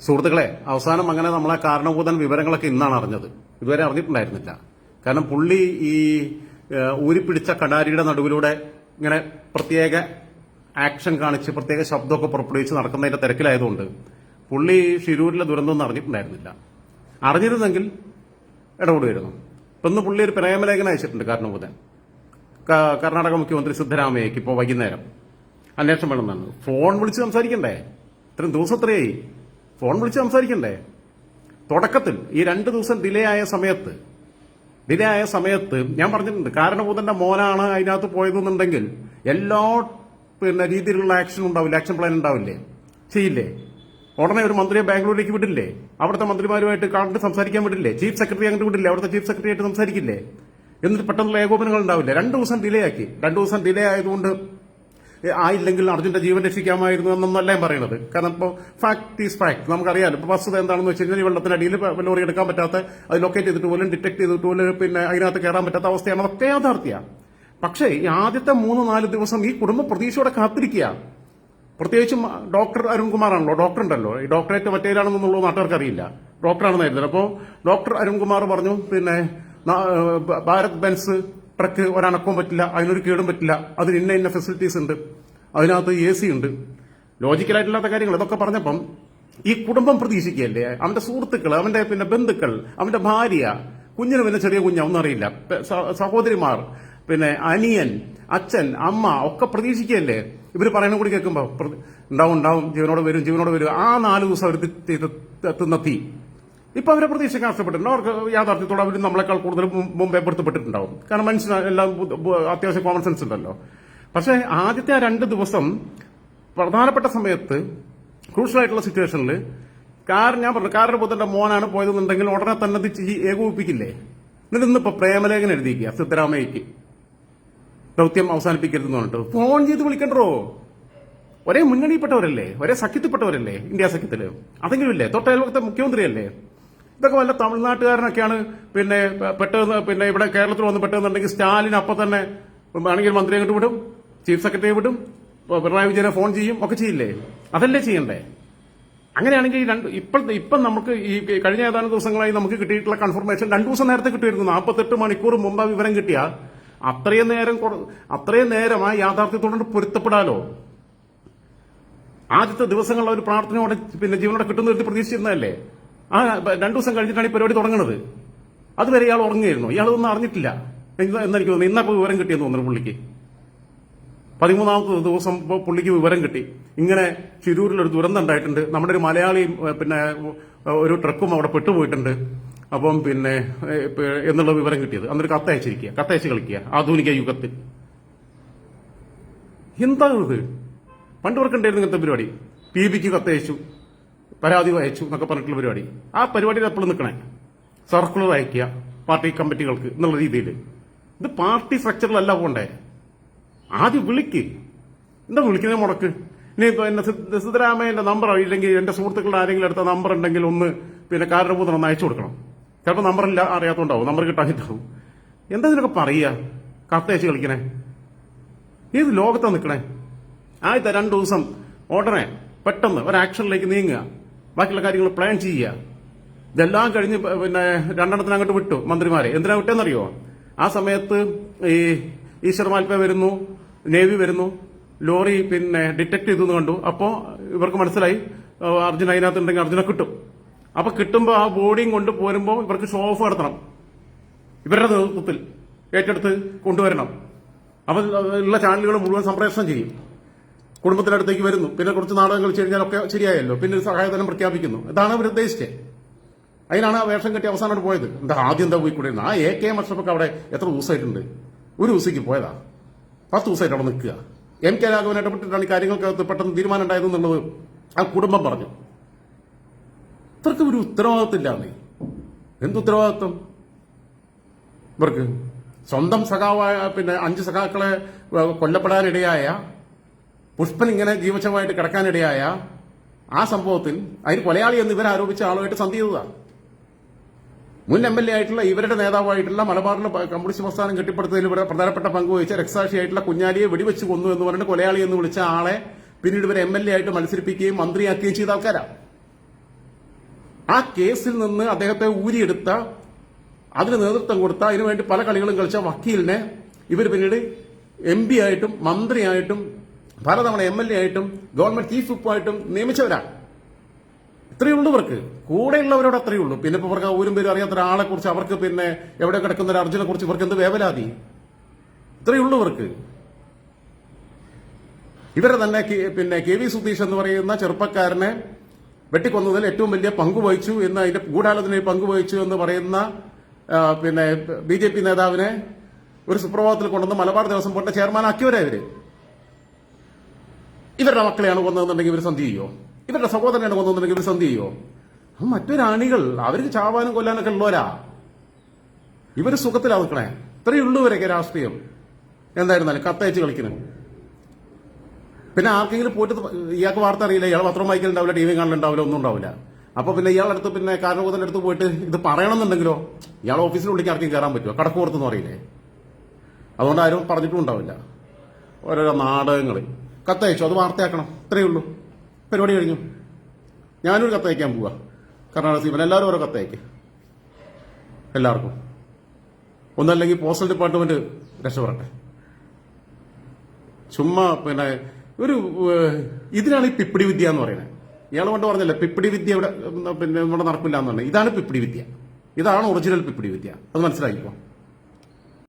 സുഹൃത്തുക്കളെ അവസാനം അങ്ങനെ നമ്മളെ കാരണഭൂതൻ വിവരങ്ങളൊക്കെ ഇന്നാണ് അറിഞ്ഞത്. ഇതുവരെ അറിഞ്ഞിട്ടുണ്ടായിരുന്നില്ല. കാരണം പുള്ളി ഈ ഊരിപ്പിടിച്ച കടാരിയുടെ നടുവിലൂടെ ഇങ്ങനെ പ്രത്യേക ആക്ഷൻ കാണിച്ച് പ്രത്യേക ശബ്ദമൊക്കെ പുറപ്പെടുവിച്ച് നടക്കുന്നതിന്റെ തിരക്കിലായതുകൊണ്ട് പുള്ളി ഷിരൂരിലെ ദുരന്തമൊന്നും അറിഞ്ഞിട്ടുണ്ടായിരുന്നില്ല. അറിഞ്ഞിരുന്നെങ്കിൽ ഇടപെടുമായിരുന്നു. ഇപ്പൊ ഇന്ന് പുള്ളി ഒരു പ്രേമലേഖനം അയച്ചിട്ടുണ്ട് കാരണഭൂതൻ. കർണാടക മുഖ്യമന്ത്രി സിദ്ധരാമയ്യക്ക് ഇപ്പോൾ വൈകുന്നേരം. അന്വേഷണം വേണമെന്നാണ്. ഫോൺ വിളിച്ച് സംസാരിക്കണ്ടേ? ഇത്രയും ദിവസം എത്രയായി? ഫോൺ വിളിച്ച് സംസാരിക്കണ്ടേ? തുടക്കത്തിൽ ഈ രണ്ട് ദിവസം ഡിലേ ആയ സമയത്ത് ഡിലേ ആയ സമയത്ത് ഞാൻ പറഞ്ഞിട്ടുണ്ട് കാരണഭൂതന്റെ മോനാണ് അതിനകത്ത് പോയതെന്നുണ്ടെങ്കിൽ എല്ലാ പിന്നെ രീതിയിലുള്ള ആക്ഷൻ ഉണ്ടാവില്ല? ആക്ഷൻ പ്ലാൻ ഉണ്ടാവില്ലേ? ചെയ്യില്ലേ? ഉടനെ ഒരു മന്ത്രിയെ ബാംഗ്ലൂരിലേക്ക് വിടില്ലേ? അവിടുത്തെ മന്ത്രിമാരുമായിട്ട് കണ്ട് സംസാരിക്കാൻ വിടില്ലേ? ചീഫ് സെക്രട്ടറി അങ്ങോട്ട് വിടില്ലേ? അവിടുത്തെ ചീഫ് സെക്രട്ടറി ആയിട്ട് സംസാരിക്കില്ലേ? എന്നിട്ട് പെട്ടെന്നുള്ള ഏകോപനങ്ങൾ ഉണ്ടാവില്ലേ? രണ്ട് ദിവസം ഡിലേ ആക്കി. രണ്ട് ദിവസം ഡിലേ ആയതുകൊണ്ട് ആയില്ലെങ്കിൽ അർജുന്റെ ജീവൻ രക്ഷിക്കാമായിരുന്നു എന്നൊന്നല്ല ഞാൻ പറയുന്നത് കാരണം ഇപ്പോൾ ഫാക്ട് ഈസ് ഫാക്ട് നമുക്കറിയാം ഇപ്പോൾ വസ്തുത എന്താണെന്ന് വെച്ച് കഴിഞ്ഞാൽ ഈ വെള്ളത്തിനടിയിൽ ലോറി എടുക്കാൻ പറ്റാത്ത അത് ലൊക്കേറ്റ് ചെയ്തിട്ട് പോലും ഡിറ്റക്ട് ചെയ്തിട്ട് പോലും പിന്നെ അതിനകത്ത് കയറാൻ പറ്റാത്ത അവസ്ഥയാണ്. അതൊക്കെ യാഥാർത്ഥ്യമാണ് പക്ഷേ ഈ ആദ്യത്തെ മൂന്ന് നാല് ദിവസം ഈ കുടുംബ പ്രതീക്ഷയോടെ കാത്തിരിക്കുക. പ്രത്യേകിച്ചും ഡോക്ടർ അരുൺകുമാറാണല്ലോ ഡോക്ടർ ഉണ്ടല്ലോ. ഈ ഡോക്ടറേറ്റ് മറ്റേതാണെന്നുള്ള നാട്ടുകാർക്ക് അറിയില്ല ഡോക്ടറാണെന്നായിരുന്നു അപ്പോൾ ഡോക്ടർ അരുൺകുമാർ പറഞ്ഞു പിന്നെ ഭാരത് ബെൻസ് ട്രക്ക് ഒരണക്കവും പറ്റില്ല അതിനൊരു കേടും പറ്റില്ല അതിന് ഇന്ന ഇന്ന ഫെസിലിറ്റീസ് ഉണ്ട് അതിനകത്ത് എ സി ഉണ്ട് ലോജിക്കലായിട്ടില്ലാത്ത കാര്യങ്ങൾ ഇതൊക്കെ പറഞ്ഞപ്പം ഈ കുടുംബം പ്രതീക്ഷിക്കുകയല്ലേ അവന്റെ സുഹൃത്തുക്കൾ അവന്റെ പിന്നെ ബന്ധുക്കൾ അവന്റെ ഭാര്യ കുഞ്ഞിന് പിന്നെ ചെറിയ കുഞ്ഞ ഒന്നും അറിയില്ല സഹോദരിമാർ പിന്നെ അനിയൻ അച്ഛൻ അമ്മ ഒക്കെ പ്രതീക്ഷിക്കുകയല്ലേ ഇവർ പറയണ കൂടി കേൾക്കുമ്പോൾ ഉണ്ടാവും ഉണ്ടാവും ജീവനോട് വരും ജീവനോട് വരും ആ നാല് ദിവസം അവർ തീ ഇപ്പൊ അവരെ പ്രതീക്ഷ നഷ്ടപ്പെട്ടിട്ടുണ്ട് അവർക്ക് യാഥാർത്ഥ്യത്തോടെ അവർ നമ്മളെക്കാൾ കൂടുതൽ മുമ്പേ പെടുത്തപ്പെട്ടിട്ടുണ്ടാവും കാരണം മനുഷ്യന് എല്ലാം അത്യാവശ്യം കോമൺ സെൻസ് ഉണ്ടല്ലോ. പക്ഷേ ആദ്യത്തെ ആ രണ്ട് ദിവസം പ്രധാനപ്പെട്ട സമയത്ത് ക്രൂഷ്യൽ ആയിട്ടുള്ള സിറ്റുവേഷനിൽ കാർ ഞാൻ പറഞ്ഞു കാറിന്റെ പുത്തന്റെ മോനാണ് പോയതെന്നുണ്ടെങ്കിൽ ഉടനെ തന്നെ ഏകോപിപ്പിക്കില്ലേ? എന്നിട്ട് ഇന്നിപ്പോ പ്രേമലേഖനം എഴുതിയിരിക്കുക സിദ്ധരാമയ്യക്ക് ദൗത്യം അവസാനിപ്പിക്കരുതെന്ന് പറഞ്ഞിട്ട്. ഫോൺ ചെയ്ത് വിളിക്കണ്ടോ? ഒരേ മുന്നണിയിൽപ്പെട്ടവരല്ലേ? ഒരേ സഖ്യത്തിൽപ്പെട്ടവരല്ലേ? ഇന്ത്യ സഖ്യത്തിൽ. അതെങ്കിലും ഇല്ലേ? തൊട്ടയൽവക്കത്തെ മുഖ്യമന്ത്രിയല്ലേ? ഇതൊക്കെ വല്ല തമിഴ്നാട്ടുകാരനൊക്കെയാണ്. പിന്നെ പെട്ടെന്ന് പിന്നെ ഇവിടെ കേരളത്തിൽ വന്ന് പെട്ടെന്നുണ്ടെങ്കിൽ സ്റ്റാലിൻ അപ്പൊ തന്നെ വേണമെങ്കിൽ മന്ത്രി അങ്ങോട്ട് വിടും ചീഫ് സെക്രട്ടറി വിടും പിണറായി വിജയനെ ഫോൺ ചെയ്യും ഒക്കെ ചെയ്യില്ലേ? അതല്ലേ ചെയ്യണ്ടേ? അങ്ങനെയാണെങ്കിൽ രണ്ട് ഇപ്പോഴത്തെ ഇപ്പം നമുക്ക് ഈ കഴിഞ്ഞ ഏതാനും ദിവസങ്ങളായി നമുക്ക് കിട്ടിയിട്ടുള്ള കൺഫർമേഷൻ രണ്ടു ദിവസം നേരത്തെ കിട്ടിയിരുന്നു. നാൽപ്പത്തെട്ട് മണിക്കൂർ മുമ്പ് ആ വിവരം കിട്ടിയ. അത്രയും നേരം അത്രയും നേരം ആ യാഥാർത്ഥ്യത്തോട് പൊരുത്തപ്പെടാലോ? ആദ്യത്തെ ദിവസങ്ങളിൽ ഒരു പ്രാർത്ഥനയോടെ പിന്നെ ജീവനോടെ കിട്ടുന്ന ഒരു പ്രതീക്ഷിച്ചിരുന്നതല്ലേ? ആ രണ്ടു ദിവസം കഴിഞ്ഞിട്ടാണ് ഈ പരിപാടി തുടങ്ങുന്നത് അതുവരെ ഇയാൾ ഉറങ്ങുകയായിരുന്നു ഇയാളൊന്നും അറിഞ്ഞിട്ടില്ല. എന്ന് എന്നെനിക്ക് തോന്നുന്നു. ഇന്നപ്പോ വിവരം കിട്ടിയെന്ന് തോന്നുന്നു പുള്ളിക്ക്. പതിമൂന്നാമത്തെ ദിവസം പുള്ളിക്ക് വിവരം കിട്ടി. ഇങ്ങനെ ചിരൂരിൽ ഒരു ദുരന്തം ഉണ്ടായിട്ടുണ്ട്. നമ്മുടെ ഒരു മലയാളിയും പിന്നെ ഒരു ട്രക്കും അവിടെ പെട്ടുപോയിട്ടുണ്ട്. അപ്പം പിന്നെ എന്നുള്ള വിവരം കിട്ടിയത്. അന്നൊരു കത്തയച്ചിരിക്കുക കത്തയച്ച് കളിക്കുക. ആധുനിക യുഗത്തിൽ. എന്താ ഇത് പണ്ട് ഇവർക്കുണ്ടായിരുന്നു ഇങ്ങനത്തെ പരിപാടി. പി ബിക്ക് കത്തയച്ചു. പരാതി അയച്ചു എന്നൊക്കെ പറഞ്ഞിട്ടുള്ള പരിപാടി. ആ പരിപാടിയിൽ എപ്പോഴും നിൽക്കണേ. സർക്കുലർ അയക്കുക പാർട്ടി കമ്മിറ്റികൾക്ക് എന്നുള്ള രീതിയിൽ. ഇത് പാർട്ടി സ്ട്രക്ചറിലല്ല പോണ്ടേ? ആദ്യം വിളിക്ക്. എന്താ വിളിക്കുന്നത് മുടക്ക്? ഇനി എന്നെ സിദ്ധ- സിദ്ധരാമയ്യന്റെ നമ്പർ ഇല്ലെങ്കിൽ എന്റെ സുഹൃത്തുക്കളുടെ ആരെങ്കിലും എടുത്ത നമ്പർ ഉണ്ടെങ്കിൽ ഒന്ന് പിന്നെ കാരണഭൂതം ഒന്ന് അയച്ചു കൊടുക്കണം. ചിലപ്പോൾ നമ്പറില്ല അറിയാത്തോണ്ടാവും. നമ്പർ കിട്ടാഞ്ഞിട്ടാവും. എന്താ ഇതിനൊക്കെ പറയുക? കത്തയച്ച് കളിക്കണേ. ഏത് ലോകത്താ നിൽക്കണേ? ആദ്യത്തെ രണ്ടു ദിവസം ഉടനെ പെട്ടെന്ന് ഒരു ആക്ഷനിലേക്ക് നീങ്ങുക. ബാക്കിയുള്ള കാര്യങ്ങൾ പ്ലാൻ ചെയ്യുക. ഇതെല്ലാം കഴിഞ്ഞ് പിന്നെ രണ്ടെണ്ണത്തിന് അങ്ങോട്ട് വിട്ടു മന്ത്രിമാരെ. എന്തിനാ വിട്ടെന്നറിയോ? ആ സമയത്ത് ഈ ഈശ്വർ മാൽപ്പ വരുന്നു നേവി വരുന്നു ലോറി പിന്നെ ഡിറ്റക്ട് ചെയ്തു കണ്ടു. അപ്പോ ഇവർക്ക് മനസ്സിലായി അർജുന അതിനകത്ത് ഉണ്ടെങ്കിൽ അർജുന കിട്ടും. അപ്പൊ കിട്ടുമ്പോൾ ആ ബോഡിയും കൊണ്ട് പോരുമ്പോൾ ഇവർക്ക് ഷോ ഓഫ് നടത്തണം. ഇവരുടെ നേതൃത്വത്തിൽ ഏറ്റെടുത്ത് കൊണ്ടുവരണം. അപ്പൊ ഉള്ള ചാനലുകൾ മുഴുവൻ സംപ്രേഷണം ചെയ്യും. കുടുംബത്തിന്റെ അടുത്തേക്ക് വരുന്നു. പിന്നെ കുറച്ച് നാടകം കളിച്ചു കഴിഞ്ഞാൽ ഒക്കെ ശരിയായല്ലോ. പിന്നെ ഒരു സഹായധനം പ്രഖ്യാപിക്കുന്നു. ഇതാണ് അവർ ഉദ്ദേശിച്ചത്. അതിനാണ് ആ വേഷം കെട്ടി അവസാനം പോയത്. എന്താ ആദ്യം എന്താ പോയി കൂടെ ആ എ കെ അഷ്റഫൊക്കെ അവിടെ എത്ര ദിവസമായിട്ടുണ്ട്? ഒരു ദിവസത്തേക്ക് പോയതാ. പത്ത് ദിവസമായിട്ട് അവിടെ നിൽക്കുക. എം കെ രാഘവൻ ഇടപെട്ടിട്ടാണ് ഈ പെട്ടെന്ന് തീരുമാനം ഉണ്ടായതെന്നുള്ളത് ആ കുടുംബം പറഞ്ഞു. ഇവർക്ക് ഒരു ഉത്തരവാദിത്തമില്ലാന്നേ എന്ത് ഉത്തരവാദിത്വം? ഇവർക്ക് സ്വന്തം സഖാവായ പിന്നെ അഞ്ച് സഖാക്കളെ കൊല്ലപ്പെടാനിടയായ പുഷ്പൻ ഇങ്ങനെ ജീവശമായിട്ട് കിടക്കാനിടയായ ആ സംഭവത്തിൽ അതിന് കൊലയാളി എന്ന് ഇവർ ആരോപിച്ച ആളുമായിട്ട് സന്ധി ചെയ്തതാണ് മുൻ എം എൽ എ ആയിട്ടുള്ള ഇവരുടെ നേതാവായിട്ടുള്ള മലബാറിലെ കമ്മ്യൂണിസ്റ്റ് പ്രസ്ഥാനം കെട്ടിപ്പടുത്തതിൽ പ്രധാനപ്പെട്ട പങ്ക് വഹിച്ച രക്തസാക്ഷിയായിട്ടുള്ള കുഞ്ഞാലിയെ വെടിവെച്ച് കൊന്നു എന്ന് പറഞ്ഞിട്ട് കൊലയാളി എന്ന് വിളിച്ച ആളെ പിന്നീട് ഇവരെ എം എൽ എ ആയിട്ട് മത്സരിപ്പിക്കുകയും മന്ത്രിയാക്കുകയും ചെയ്ത ആൾക്കാരാണ് ആ കേസിൽ നിന്ന് അദ്ദേഹത്തെ ഊരിയെടുത്ത അതിന് നേതൃത്വം കൊടുത്ത അതിനുവേണ്ടി പല കളികളും കളിച്ച വക്കീലിനെ ഇവർ പിന്നീട് എം പി ആയിട്ടും മന്ത്രിയായിട്ടും പലതവണ എം എൽ എ ആയിട്ടും ഗവൺമെന്റ് ചീഫ് വിപ്പായിട്ടും നിയമിച്ചവരാണ്. ഇത്രയേ ഉള്ളൂ ഇവർക്ക്. കൂടെയുള്ളവരോട് അത്രയേ ഉള്ളൂ. പിന്നെ ഇപ്പൊ ഇവർക്ക് ഊരും പേരും അറിയാത്ത ഒരാളെ കുറിച്ച് അവർക്ക് പിന്നെ എവിടെ കിടക്കുന്ന ഒരു അർജുനെ കുറിച്ച് ഇവർക്ക് എന്ത് വേവലാതി? ഇത്രയേ ഉള്ളൂ ഇവർക്ക്. ഇവരെ തന്നെ പിന്നെ കെ വി സുധീഷ് എന്ന് പറയുന്ന ചെറുപ്പക്കാരനെ വെട്ടിക്കൊന്നതിൽ ഏറ്റവും വലിയ പങ്കുവഹിച്ചു എന്ന് അതിന്റെ ഗൂഢാലോചനയിൽ പങ്കുവഹിച്ചു എന്ന് പറയുന്ന പിന്നെ ബി ജെ പി നേതാവിനെ ഒരു സുപ്രഭാതത്തിൽ കൊണ്ടുവന്ന് മലബാർ ദേവസ്വം ബോർഡിന്റെ ചെയർമാനാക്കിയവരെ ഇവർ. ഇവരുടെ മക്കളെയാണ് കൊന്നതെന്നുണ്ടെങ്കിൽ ഇവർ സന്ധി ചെയ്യോ? ഇവരുടെ സഹോദരനെയാണ് കൊന്നതെന്നുണ്ടെങ്കിൽ ഇവർ സന്ധി ചെയ്യോ? മറ്റു മറ്റൊരാണികൾ അവർക്ക് ചാവാനും കൊല്ലാനൊക്കെ ഉള്ളവരാ. ഇവർ സുഖത്തിലാ നിൽക്കണേ ഇത്രയേ ഉള്ളൂ ഇവരൊക്കെ രാഷ്ട്രീയം. എന്തായിരുന്നാലും കത്തയച്ച് കളിക്കുന്നു പിന്നെ ആർക്കെങ്കിലും പോയിട്ട് ഇയാൾക്ക് വാർത്ത അറിയില്ല ഇയാൾ പത്രം വായിക്കലുണ്ടാവില്ല ടി വി കാണലുണ്ടാവില്ല ഒന്നും ഉണ്ടാവില്ല. അപ്പൊ പിന്നെ ഇയാളുടെ അടുത്ത് പിന്നെ കാരണബോധന്റെ അടുത്ത് പോയിട്ട് ഇത് പറയണമെന്നുണ്ടെങ്കിലോ? ഇയാൾ ഓഫീസിൽ വിളിക്കാൻ ആർക്കും കയറാൻ പറ്റുമോ കടക്കുപുറത്തെന്ന് പറയില്ലേ അതുകൊണ്ട് ആരും പറഞ്ഞിട്ടും ഉണ്ടാവില്ല. ഓരോരോ നാടകങ്ങൾ കത്തയച്ചു. അത് വാർത്തയാക്കണം. ഇത്രയേ ഉള്ളൂ. പരിപാടി കഴിഞ്ഞു. ഞാനൊരു കത്തയക്കാൻ പോവാ. കർണാടക സീമൻ. എല്ലാവരും ഓരോ കത്തയക്കെ. എല്ലാവർക്കും. ഒന്നല്ലെങ്കിൽ പോസ്റ്റൽ ഡിപ്പാർട്ട്മെന്റ് രക്ഷപ്പെടട്ടെ. ചുമ്മാ പിന്നെ ഒരു ഇതിനാണ് ഈ പിപ്പിടി വിദ്യ എന്ന് പറയുന്നത്. ഇയാൾ കൊണ്ട് പറഞ്ഞില്ല പിപ്പിടി വിദ്യ ഇവിടെ പിന്നെ ഇവിടെ നടക്കില്ല എന്ന് പറഞ്ഞത് ഇതാണ് പിപ്പിടി വിദ്യ. ഇതാണ് ഒറിജിനൽ പിപ്പിടി വിദ്യ. അത് മനസ്സിലാക്കിക്കോ